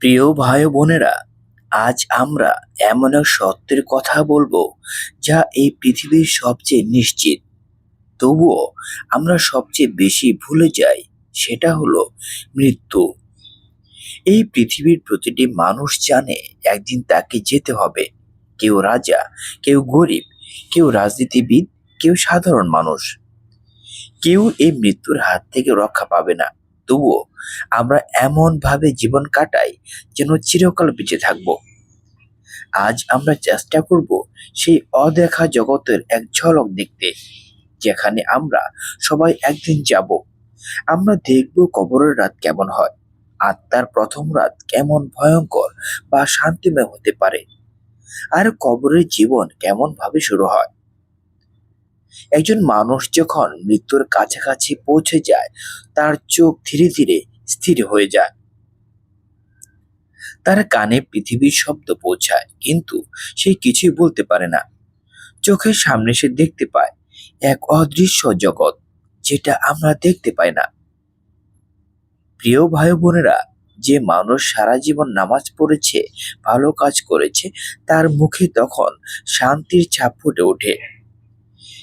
প্রিয় ভাই বোনেরা, আজ আমরা এমন এক সত্যের কথা বলব যা এই পৃথিবীর সবচেয়ে নিশ্চিত। তবুও আমরা সবচেয়ে বেশি ভুলে যাই, সেটা হলো মৃত্যু। এই পৃথিবীর প্রতিটি মানুষ জানে একদিন তাকে যেতে হবে। কেউ রাজা, কেউ গরিব, কেউ রাজনীতিবিদ, কেউ সাধারণ মানুষ। কেউ এই মৃত্যুর হাত থেকে রক্ষা পাবে না। তবুও আমরা এমন ভাবে জীবন কাটাই যেন চিরকাল বেঁচে থাকব। আজ আমরা চেষ্টা করব সেই অদেখা জগতের এক ঝলক দেখতে, যেখানে আমরা সবাই একদিন যাব। আমরা দেখব কবরের রাত কেমন হয়, আত্মার প্রথম রাত কেমন ভয়ঙ্কর বা শান্তিময় হতে পারে। আর কবরের জীবন কেমন ভাবে শুরু হয়? একজন মানুষ যখন মৃত্যুর কাছাকাছি পৌঁছে যায়, তার চোখ ধীরে ধীরে স্থির হয়ে যায়। তার কানে পৃথিবীর শব্দ পৌঁছায়, কিন্তু সে কিছুই বলতে পারে না। চোখের সামনে সে দেখতে পায় এক অদৃশ্য জগৎ, যেটা আমরা দেখতে পাই না। প্রিয় ভাই বোনেরা, যে মানুষ সারা জীবন নামাজ পড়েছে, ভালো কাজ করেছে, তার মুখে তখন শান্তির ছাপ ফুটে ওঠে।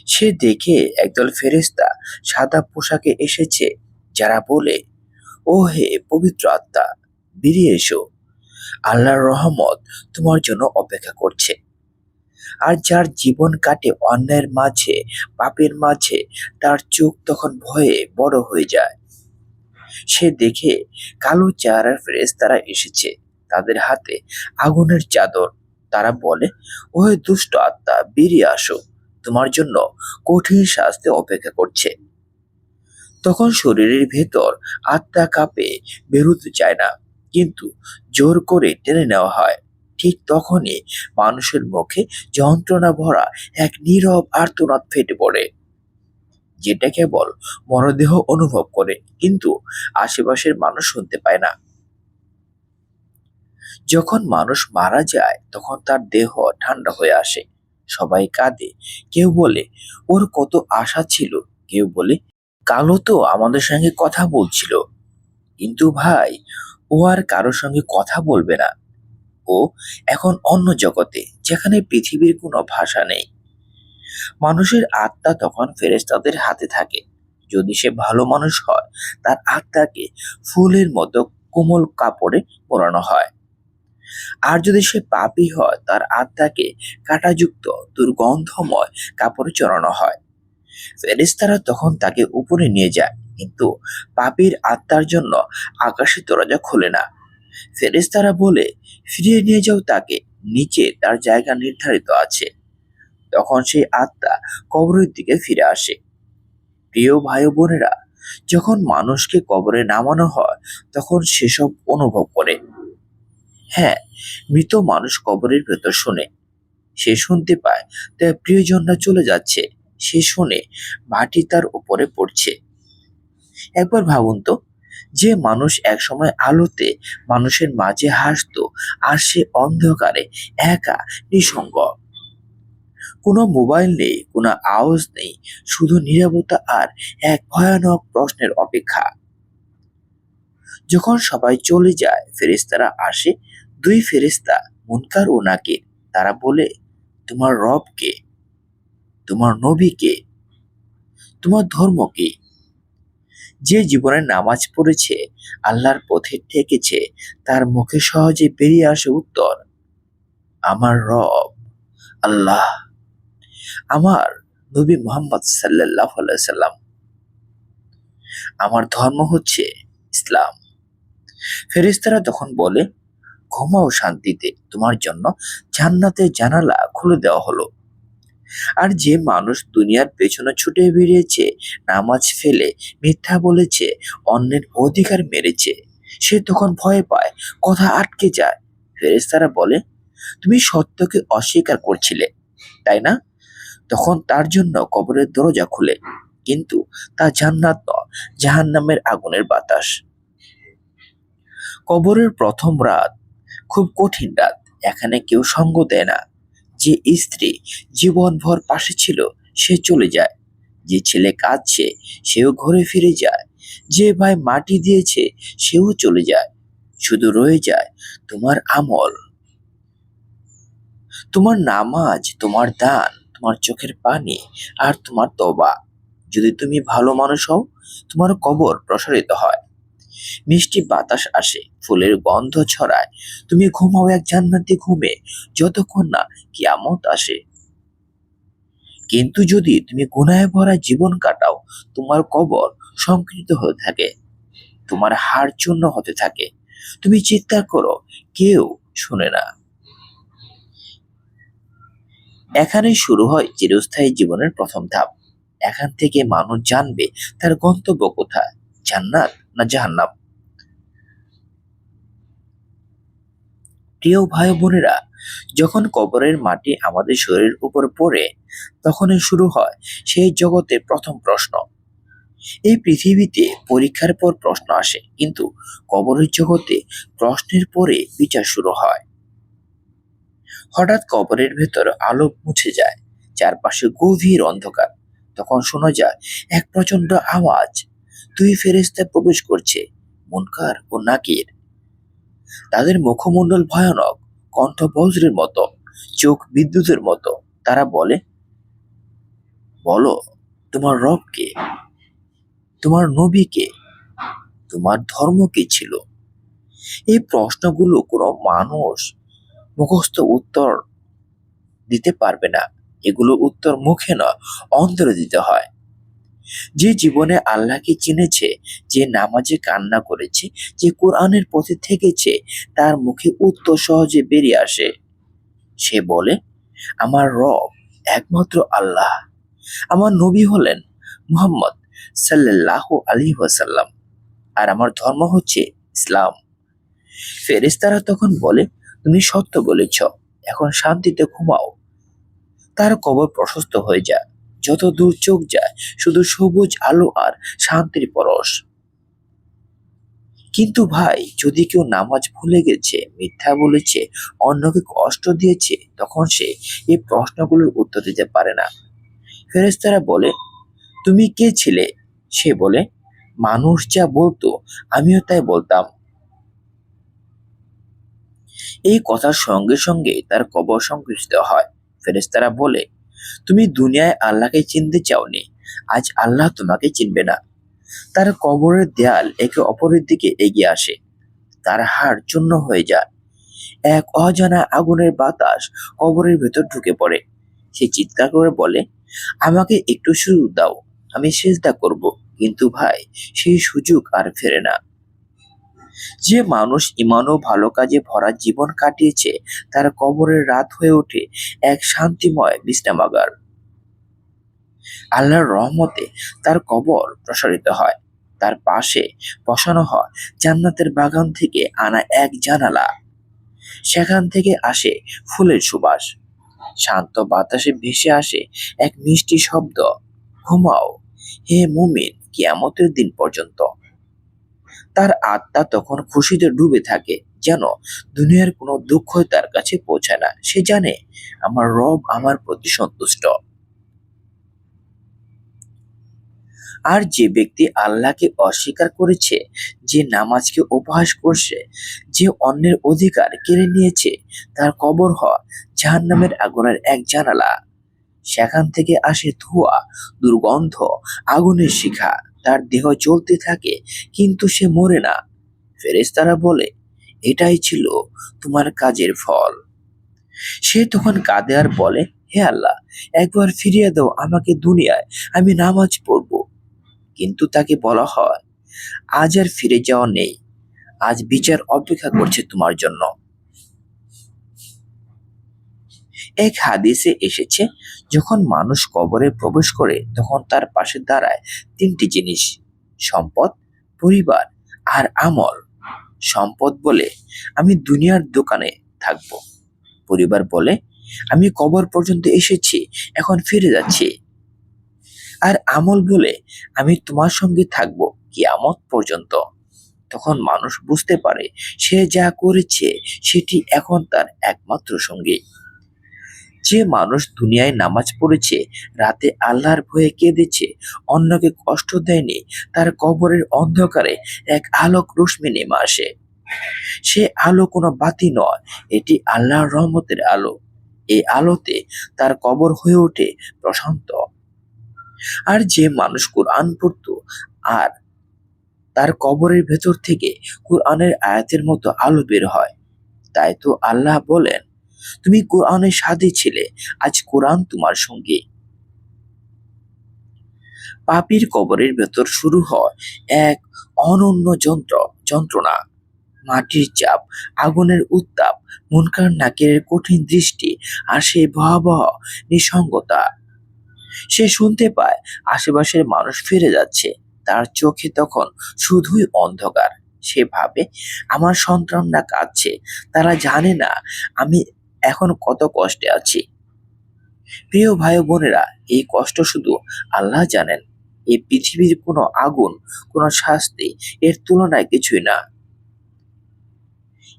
সে দেখে একদল ফেরেস্তা সাদা পোশাকে এসেছে, যারা বলে ও হে পবিত্র আত্মা, বেরিয়ে এসো। আল্লাহর রহমত তোমার জন্য অপেক্ষা করছে। আর যার জীবন কাটে অন্যায়ের মাঝে, পাপের মাঝে, তার চোখ তখন ভয়ে বড় হয়ে যায়। সে দেখে কালো চেহারার ফেরেশতারা এসেছে, তাদের হাতে আগুনের চাদর। তারা বলে ও হে দুষ্ট আত্মা, বেরিয়ে আসো। তোমার জন্য কঠিন শাস্তি অপেক্ষা করছে। তখন শরীরের ভেতর আত্মা কাঁপে, বেরোতে চায় না, কিন্তু জোর করে টেনে নেওয়া হয়। ঠিক তখনই মানুষের মুখে যন্ত্রণা ভরা এক নীরব আর্তনাদ ফেটে পড়ে, যেটা কেবল মরদেহ অনুভব করে, কিন্তু আশেপাশের মানুষ শুনতে পায় না। যখন মানুষ মারা যায়, তখন তার দেহ ঠান্ডা হয়ে আসে। সবাই কাঁদে। কেউ বলে, ওর কত আশা ছিল? কেউ বলে, কালো তো আমাদের সঙ্গে কথা বলছিল। কিন্তু ভাই, ও আর কারোর সঙ্গে কথা বলবে না। ও এখন অন্য জগতে, যেখানে পৃথিবীর কোনো ভাষা নেই। মানুষের আত্মা তখন ফেরেস্তাদের হাতে থাকে। যদি সে ভালো মানুষ হয়, তার আত্মাকে ফুলের মতো কোমল কাপড়ে পরানো হয়। আর যদি সে পাপী হয়, তার আত্মাকে কাঁটাযুক্ত, দুর্গন্ধময় কাপড়ে চড়ানো হয়। ফেরেশতারা তখন তাকে উপরে নিয়ে যায়, কিন্তু পাপীর আত্মার জন্য আকাশের দরজা খোলে না। ফেরেশতারা বলে, ফিরিয়ে নিয়ে যাও তাকে, নিচে তার জায়গা নির্ধারিত আছে। তখন সেই আত্মা কবরের দিকে ফিরে আসে। প্রিয় ভাই বোনেরা, যখন মানুষকে কবরে নামানো হয়, তখন সেসব অনুভব করে। হ্যাঁ মৃত মানুষ কবরের ভেতর শোনে। সে শুনতে পায়, তার প্রিয়জনরা চলে যাচ্ছে। সে শুনে মাটি তার উপরে পড়ছে। একবার ভাবুন তো, যে মানুষ একসময় আলোতে মানুষের মাঝে হাসতো আর সে অন্ধকারে একা, নিঃসঙ্গ। কোনো মোবাইল নেই, কোনো আওয়াজ নেই, শুধু নীরবতা আর এক ভয়ানক প্রশ্নের অপেক্ষা। যখন সবাই চলে যায়, ফেরেশতারা আসে দুই ফেরেশতা মুনকার ও নাকির তারা বলে, তোমার রব কে? তোমার নবী কে? তোমার ধর্ম কি? যে জীবনে নামাজ পড়েছে, আল্লাহর পথে ঠেকেছে, তার মুখে সহজে বেরিয়ে আসে উত্তর, আমার রব আল্লাহ। আমার নবী মোহাম্মদ সাল্লাহ সাল্লাম। আমার ধর্ম হচ্ছে ইসলাম। ফেরেশতারা তখন বলে ঘুমাও শান্তিতে। তোমার জন্য জান্নাতের জানালা খুলে দেওয়া হলো। আর যে মানুষ দুনিয়ার পেছনে ছুটে বেরিয়েছে, নামাজ ফেলে, মিথ্যা বলেছে, অন্যের অধিকার মেরেছে, সে তখন ভয় পায়, কথা আটকে যায়। ফেরেশতারা বলে, তুমি সত্যকে অস্বীকার করছিলে, তাই না? তখন তার জন্য কবরের দরজা খুলে। কিন্তু তা জান্নাত ন জাহান নামের আগুনের বাতাস। কবরের প্রথম রাত খুব কঠিন রাত। এখানে কেউ সঙ্গ দেয় না। যে স্ত্রী জীবনভর পাশে ছিল, সে চলে যায়। যে ছেলে কাঁদছে, সেও ঘরে ফিরে যায়। যে ভাই মাটি দিয়েছে, সেও চলে যায়। শুধু রয়ে যায় তোমার আমল। তোমার নামাজ, তোমার দান, তোমার চোখের পানি আর তোমার তবা যদি তুমি ভালো মানুষ হও, তোমার কবর প্রসারিত হয়। মিষ্টি বাতাস আসে, ফুলের গন্ধ ছড়ায়। তুমি ঘুমাও এক জান্নাতি ঘুমে, যতক্ষণ না কিয়ামত আসে। কিন্তু যদি তুমি গুনায় ভরা জীবন কাটাও, তোমার কবর সংকৃত হতে থাকে, তোমার হাড় চূর্ণ হতে থাকে। তুমি চিৎকার করো, কেউ শুনে না। এখানেই শুরু হয় চিরস্থায়ী জীবনের প্রথম ধাপ। এখান থেকে মানুষ জানবে তার গন্তব্য কোথায়। জান্নাত না জাহান্নাম? প্রিয় ভাই বোনেরা, যখন কবরের মাটি আমাদের শরীরের উপর পড়ে, তখনই শুরু হয় সেই জগতে প্রথম প্রশ্ন। এই পৃথিবীতে পরীক্ষার পর প্রশ্ন আসে, কিন্তু কবরের জগতে প্রশ্নের পরে বিচার শুরু হয়। হঠাৎ কবরের ভেতর আলো মুছে যায়, চারপাশে গভীর অন্ধকার। তখন শোনা যায় এক প্রচণ্ড আওয়াজ। দুই ফেরেস্তা প্রবেশ করছে, মুনকার ও নাকির। তাদের মুখমণ্ডল ভয়ানক, কণ্ঠ বজ্রের মতো, চোখ বিদ্যুতের মতো। তারা বলে, বলো, তোমার রব কে? তোমার নবী কে? তোমার ধর্ম কি ছিল? এই প্রশ্নগুলো কোনো মানুষ মুখস্থ উত্তর দিতে পারবে না। এগুলো উত্তর মুখে নয়, অন্তরে দিতে হয়। যে জীবনে আল্লাহকে চিনেছে, যে নামাজে কান্না করেছে, যে কোরআনের পথে থেকেছে, তার মুখে উত্তর সহজে বেরিয়ে আসে। সে বলে, আমার রব একমাত্র আল্লাহ। আমার নবী হলেন মুহাম্মদ সাল্লাল্লাহু আলী ওয়াসাল্লাম। আর আমার ধর্ম হচ্ছে ইসলাম। ফেরেশতারা তখন বলে, তুমি সত্য বলেছ, এখন শান্তিতে ঘুমাও। তার কবর প্রশস্ত হয়ে যায় যত দূর চোখ যায়, শুধু সবুজ আলো আর শান্তির পরশ। কিন্তু ভাই, যদি কেউ নামাজ ভুলে গেছে, মিথ্যা বলেছে, অন্যকে কষ্ট দিয়েছে, তখন সে এই প্রশ্নগুলোর উত্তর দিতে পারে না। ফেরেস্তারা বলে, তুমি কে ছিলে? সে বলে, মানুষ যা বলতো, আমিও তাই বলতাম। এই কথার সঙ্গে সঙ্গে তার কবর সংকুচিত হয়। ফেরেস্তারা বলে তুমি দুনিয়ায় আল্লাহকে চিনতে চাওনি। আজ আল্লাহ তোমাকে চিনবে না। তার কবরের দেয়াল একে অপরের দিকে এগিয়ে আসে। তার হাড় চূর্ণ হয়ে যায়। এক অজানা আগুনের বাতাস কবরের ভেতর ঢুকে পড়ে। সে চিৎকার করে বলে, আমাকে একটু সুযোগ দাও, আমি সেজদা করব। কিন্তু ভাই, সেই সুযোগ আর ফেরে না। যে মানুষ ইমান ও ভালো কাজে ভরা জীবন কাটিয়েছে, তার কবরের রাত হয়ে ওঠে এক শান্তিময় বিশ্রামাগার আল্লাহর রহমতে তার কবর প্রসারিত হয়। তার পাশে বসানো হয় জান্নাতের বাগান থেকে আনা এক জানালা। সেখান থেকে আসে ফুলের সুবাস। শান্ত বাতাসে ভেসে আসে এক মিষ্টি শব্দ। ঘুমাও, হে মুমিন, কিয়ামতের দিন পর্যন্ত। তার আত্মা তখন খুশিতে ডুবে থাকে, যেন দুনিয়ার কোনো দুঃখই তার কাছে পৌঁছায় না। সে জানে, আমার রব আমার প্রতি সন্তুষ্ট। আর যে ব্যক্তি আল্লাহকে অস্বীকার করেছে, যে নামাজকে উপহাস করছে, যে অন্যের অধিকার কেড়ে নিয়েছে, তার কবর হওয়া জাহান্নামের আগুনের এক জানালা। সেখান থেকে আসে ধোঁয়া, দুর্গন্ধ, আগুনের শিখা। তার দেহ চলতে থাকে, কিন্তু সে মরে না। ফেরেশতারা বলে, এটাই ছিল তোমার কাজের ফল। সে তখন কাঁদে আর বলে, হে আল্লাহ, একবার ফিরিয়ে দাও আমাকে দুনিয়ায়, আমি নামাজ পড়ব। কিন্তু তাকে বলা হয়, আজ আর ফিরে যাওয়া নেই। আজ বিচার অপেক্ষা করছে তোমার জন্য। এক হাদিসে এসেছে, যখন মানুষ কবরে প্রবেশ করে, তখন তার পাশে দাঁড়ায় তিনটি জিনিস, সম্পদ, পরিবার আর আমল। সম্পদ বলে, আমি দুনিয়ার দোকানে থাকব। পরিবার বলে, আমি কবর পর্যন্ত এসেছি, এখন ফিরে যাচ্ছি। আর আমল বলে, আমি তোমার সঙ্গে থাকব কিয়ামত পর্যন্ত। তখন মানুষ বুঝতে পারে, সে যা করেছে, সেটি এখন তার একমাত্র সঙ্গী। যে মানুষ দুনিয়ায় নামাজ পড়েছে, রাতে আল্লাহর ভয়ে কেঁদেছে, অন্যকে কষ্ট দেয়নি, তার কবরের অন্ধকারে এক আলোক রশ্মি নেমে আসে। সে আলো কোনো বাতি নয়, এটি আল্লাহর রহমতের আলো। এই আলোতে তার কবর হয়ে ওঠে প্রশান্ত। আর যে মানুষ কোরআন পড়তো, আর তার কবরের ভেতর থেকে কোরআনের আয়াতের মতো আলো বের হয়। তাই তো আল্লাহ বলেন তুমি কোরআনের সাথে ছিলে, আজ কোরআন তোমার সঙ্গে। পাপির কবরের ভেতর শুরু হয় এক অনন্য যন্ত্র, যন্ত্রণা। মাটির চাপ, আগুনের উত্তাপ, মুনকার নাকের কঠিন দৃষ্টি, আর সেই ভয়াবহ নিঃসঙ্গতা। সে শুনতে পায়, আশেপাশের মানুষ ফিরে যাচ্ছে। তার চোখে তখন শুধুই অন্ধকার। সে ভাবে, আমার সন্তানরা কাঁদছে। তারা জানে না, আমি এখন কত কষ্টে আছি। প্রিয় ভাই বোনেরা, এই কষ্ট শুধু আল্লাহ জানেন। এই পৃথিবীর কোনো আগুন, কোনো শাস্তি এর তুলনায় কিছুই না।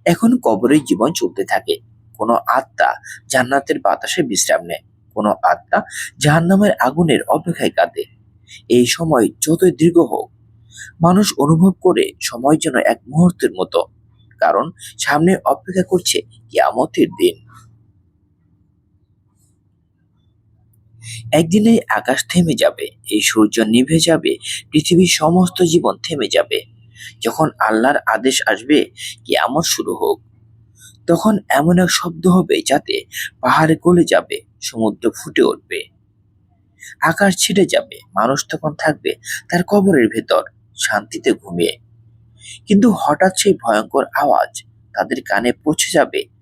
এখন কবরের জীবন চলতে থাকে। কোনো আত্মা জান্নাতের বাতাসে বিশ্রাম নেয়। কোনো আত্মা জাহান্নামের আগুনের অপেক্ষায় কাঁদে। এই সময় যতই দীর্ঘ হোক, মানুষ অনুভব করে সময় যেন এক মুহূর্তের মতো। কারণ সামনে অপেক্ষা করছে কিয়ামতের দিন। একদিনেই আকাশ থেমে যাবে, এই সূর্য নিভে যাবে, পৃথিবীর সমস্ত জীবন থেমে যাবে। যখন আল্লাহর আদেশ আসবে, কিয়ামত শুরু হোক। তখন এমন এক শব্দ হবে যাতে পাহাড়ে গলে যাবে, সমুদ্র ফুটে উঠবে। আকাশ ছিঁড়ে যাবে, মানুষ তখন থাকবে তার কবরের ভেতর, শান্তিতে ঘুমিয়ে। কিন্তু হঠাৎ সেই ভয়ঙ্কর আওয়াজ তাদের কানে পৌঁছে যাবে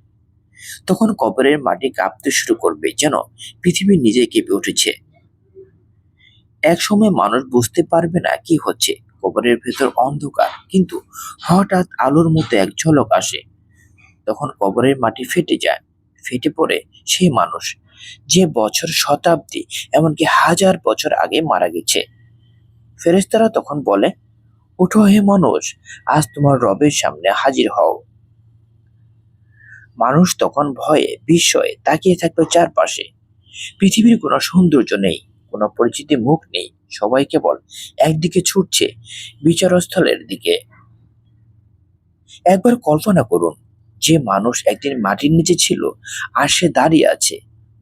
তখন কবরের মাটি কাঁপতে শুরু করবে, যেন পৃথিবী নিজে কেঁপে উঠেছে। এক সময় মানুষ বুঝতে পারবে না কি হচ্ছে। কবরের ভেতর অন্ধকার, কিন্তু হঠাৎ আলোর মতো এক ঝলক আসে। তখন কবরের মাটি ফেটে যায়, ফেটে পড়ে সেই মানুষ, যে বছর শতাব্দী, এমনকি হাজার বছর আগে মারা গেছে। ফেরেস্তারা তখন বলে উঠো হে মানুষ, আজ তোমার রবের সামনে হাজির হও। মানুষ তখন ভয়ে, বিস্ময়ে তাকিয়ে থাকবে চারপাশে। পৃথিবীর কোনো সৌন্দর্য নেই, কোনো পরিচিত মুখ নেই, সবাই কেবল একদিকে ছুটছে বিচারস্থলের দিকে। একবার কল্পনা করুন, যে মানুষ একদিন মাটির নিচে ছিল আর সে দাঁড়িয়ে আছে,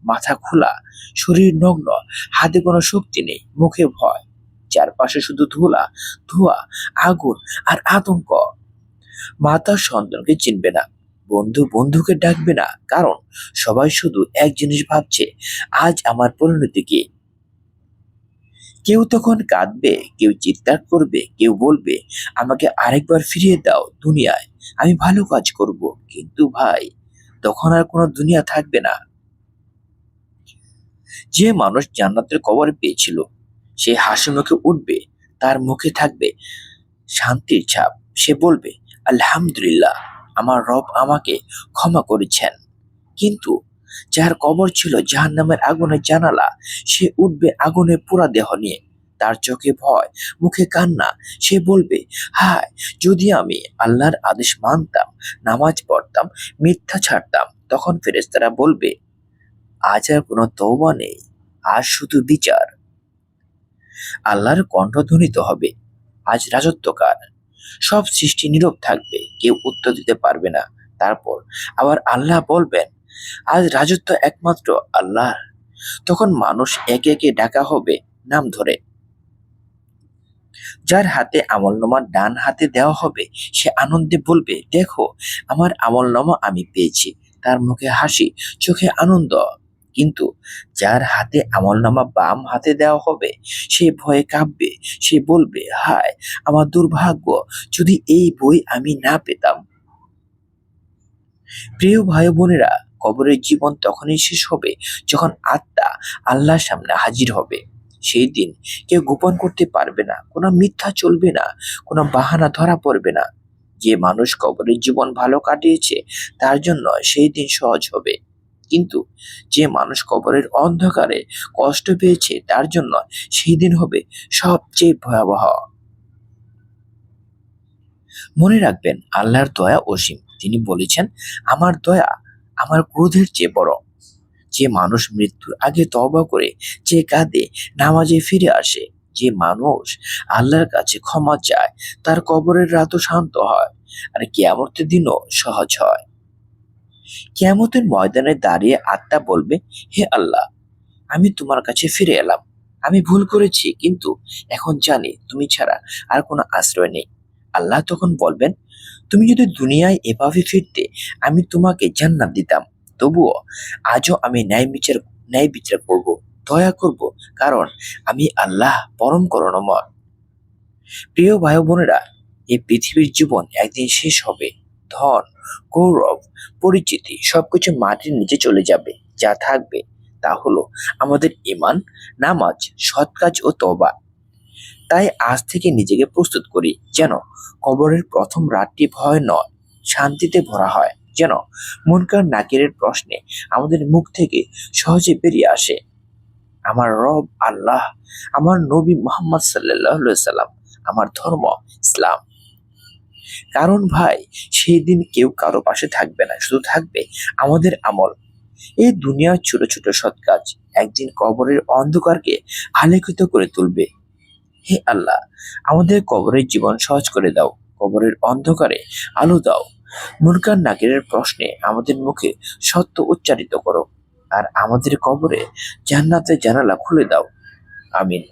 মাথা খোলা, শরীর নগ্ন, হাতে কোনো শক্তি নেই, মুখে ভয়। চারপাশে শুধু ধুলা, ধোঁয়া, আগুন আর আতঙ্ক। মা তার সন্তানকে চিনবে না বন্ধু বন্ধুকে ডাকবে না, কারণ সবাই শুধু এক জিনিস ভাবছে, আজ আমার পরিণতি কি? কেউ তখন কাঁদবে, কেউ চিৎকার করবে, কেউ বলবে, আমাকে আরেকবার ফিরিয়ে দাও দুনিয়ায়, আমি ভালো কাজ করব। কিন্তু ভাই, তখন আর কোনো দুনিয়া থাকবে না। যে মানুষ জান্নাতের কবর পেয়েছিল, সে হাসি মুখে উঠবে, তার মুখে থাকবে শান্তির ছাপ। সে বলবে, আলহামদুলিল্লাহ। আমার রব আমাকে ক্ষমা করেছেন। কিন্তু যার কবর ছিল জাহান নামের আগুনের জানালা, সে উঠবে আগুনে পুরা দেহ নিয়ে। তার চোখে ভয়, মুখে কান্না। সে বলবে, হায়, যদি আমি আল্লাহর আদেশ মানতাম, নামাজ পড়তাম, মিথ্যা ছাড়তাম, তখন ফেরেস্তারা বলবে, আজ আর কোনো তৌবা নেই, আজ শুধু বিচার। আল্লাহর কণ্ঠধ্বনিত হবে। আজ রাজত্বকার সব সৃষ্টি নীরব থাকবে, কেউ উত্তর দিতে পারবে না। তারপর আবার আল্লাহ বলবেন, আজ রাজত্ব একমাত্র আল্লাহর। তখন মানুষ একে একে ডাকা হবে নাম ধরে। যার হাতে আমলনামা ডান হাতে দেওয়া হবে, সে আনন্দে বলবে, দেখো, আমার আমলনামা আমি পেয়েছি। তার মুখে হাসি, চোখে আনন্দ। কিন্তু যার হাতে আমলনামা বাম হাতে দেওয়া হবে, সে ভয়ে কাঁপবে, সে বলবে, হায়, আমার দুর্ভাগ্য, যদি এই বই আমি না পেতাম। প্রিয় ভাই বোনেরা কবরের জীবন তখনই শেষ হবে যখন আত্মা আল্লাহর সামনে হাজির হবে। সেই দিন কেউ গোপন করতে পারবে না, কোনো মিথ্যা চলবে না, কোনো বাহানা ধরা পড়বে না। যে মানুষ কবরের জীবন ভালো কাটিয়েছে, তার জন্য সেই দিন সহজ হবে। কিন্তু যে মানুষ কবরের অন্ধকারে কষ্ট পেয়েছে, তার জন্য সেই দিন হবে সবচেয়ে ভয়াবহ। মনে রাখবেন, আল্লাহর দয়া অসীম। তিনি বলেছেন, আমার দয়া আমার ক্রোধের চেয়ে বড়। যে মানুষ মৃত্যুর আগে তবা করে, যে কাঁদে, নামাজে ফিরে আসে, যে মানুষ আল্লাহর কাছে ক্ষমা চায়, তার কবরের রাতও শান্ত হয়, আর কিয়ামতের দিনও সহজ হয়। কিয়ামতের ময়দানে দাঁড়িয়ে আত্মা বলবে, হে আল্লাহ, আমি তোমার কাছে ফিরে এলাম। আমি ভুল করেছি, কিন্তু এখন জানি তুমি ছাড়া আর কোনো আশ্রয় নেই। আল্লাহ তখন বলবেন, তুমি যদি দুনিয়ায় এভাবে ফিরতে, আমি তোমাকে জান্নাত দিতাম। তবুও আজও আমি ন্যায় বিচার ন্যায় বিচার করব, দয়া করব, কারণ আমি আল্লাহ পরম করুণাময়। প্রিয় ভাই বোনেরা, এই পৃথিবীর জীবন একদিন শেষ হবে। ধন, গৌরব, পরিচিতি সবকিছু মাটির নিচে চলে যাবে, যা থাকবে তা হলো আমাদের ইমান নামাজ, সৎ কাজ ও তবা তাই আজ থেকে নিজেকে প্রস্তুত করি যেন কবরের প্রথম রাতটি ভয় নয়, শান্তিতে ভরা হয়, যেন মনকার নাকিরের প্রশ্নে আমাদের মুখ থেকে সহজে বেরিয়ে আসে। আমার রব আল্লাহ, আমার নবী মোহাম্মদ সাল্লাহ সাল্লাম আমার ধর্ম ইসলাম। কারণ ভাই সেই দিন কেউ কারও পাশে থাকবে না, শুধু থাকবে আমাদের আমল। এই দুনিয়ার ছোট ছোট সৎ কাজ একদিন কবরের অন্ধকারকে আলোকিত করে তুলবে। হে আল্লাহ, আমাদের কবরের জীবন সহজ করে দাও, কবরের অন্ধকারে আলো দাও। মুরকার নাগিরের প্রশ্নে আমাদের মুখে সত্য উচ্চারিত করো, আর আমাদের কবরে জান্নাতের জানালা খুলে দাও। আমিন।